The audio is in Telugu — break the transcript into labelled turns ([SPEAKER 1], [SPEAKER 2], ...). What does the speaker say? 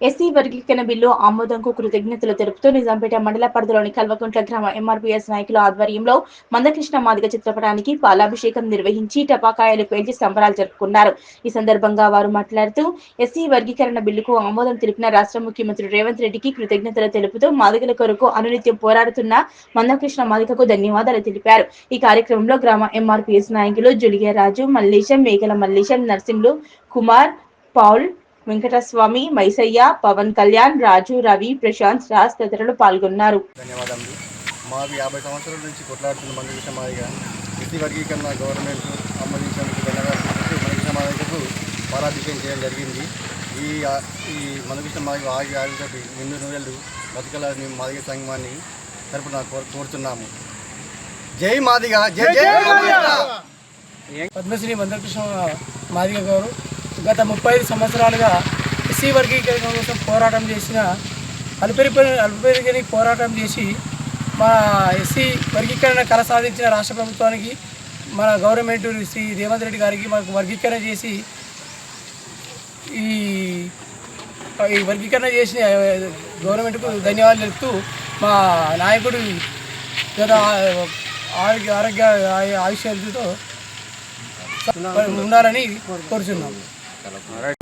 [SPEAKER 1] ఎస్సీ వర్గీకరణ బిల్లు ఆమోదంకు కృతజ్ఞతలు తెలుపుతూ నిజాంపేట మండల పరిధిలోని కల్వకుంట్ల గ్రామ ఎంఆర్పీఎస్ నాయకుల ఆధ్వర్యంలో మందకృష్ణ మాదిగ చిత్రపటానికి పాలాభిషేకం నిర్వహించి టపాకాయలు పేల్చి సంబరాలు జరుపుకున్నారు. ఈ సందర్భంగా వారు మాట్లాడుతూ ఎస్సీ వర్గీకరణ బిల్లుకు ఆమోదం తెలిపిన రాష్ట్ర ముఖ్యమంత్రి రేవంత్ రెడ్డికి కృతజ్ఞతలు తెలుపుతూ మాదిగల కొరకు అనునిత్యం పోరాడుతున్న మందకృష్ణ మాదిగకు ధన్యవాదాలు తెలిపారు. ఈ కార్యక్రమంలో గ్రామ ఎంఆర్పీఎస్ నాయకులు జులిగే రాజు మల్లేశం మేకల మల్లేశం నర్సింహులు కుమార్ పౌల్ వెంకటస్వామి మైసయ్య పవన్ కళ్యాణ్ రాజు రవి ప్రశాంత్ రాజ్ తదితరులు పాల్గొన్నారు.
[SPEAKER 2] ధన్యవాదములు. మాకు యాభై సంవత్సరాల నుంచి కొట్లాడుతున్న మందకృష్ణ మాదిగ ఎస్సీ వర్గీకరణ గవర్నమెంట్ ఆమోదించినందుకు ధన్యవాదాలు మందకృష్ణ మాదిగకు పాలాభిషేకం చేయడం జరిగింది. ఈ ఈ మందకృష్ణ మాదిగ ఆగి ఆగి నిండు నూరెళ్ళు బతుకల మాదిగ సంఘాన్ని తరపున కోరు- కోరుతున్నాము. జై మాదిగ జై జై మాదిగ.
[SPEAKER 3] పద్మశ్రీ మందకృష్ణ మాదిగ గారు గత ముప్పై ఐదు సంవత్సరాలుగా ఎస్సీ వర్గీకరణ కోసం పోరాటం చేసిన అల్పరిపరి అల్పరిగని పోరాటం చేసి మా ఎస్సీ వర్గీకరణ కళ సాధించిన రాష్ట్ర ప్రభుత్వానికి మన గవర్నమెంట్ శ్రీ రేవంత్ రెడ్డి గారికి మాకు వర్గీకరణ చేసి ఈ ఈ వర్గీకరణ చేసిన గవర్నమెంట్కు ధన్యవాదాలు తెలుపుతూ మా నాయకుడు గత ఆరోగ్య ఆరోగ్య ఆయుష్యాలతో ఉండాలని चलो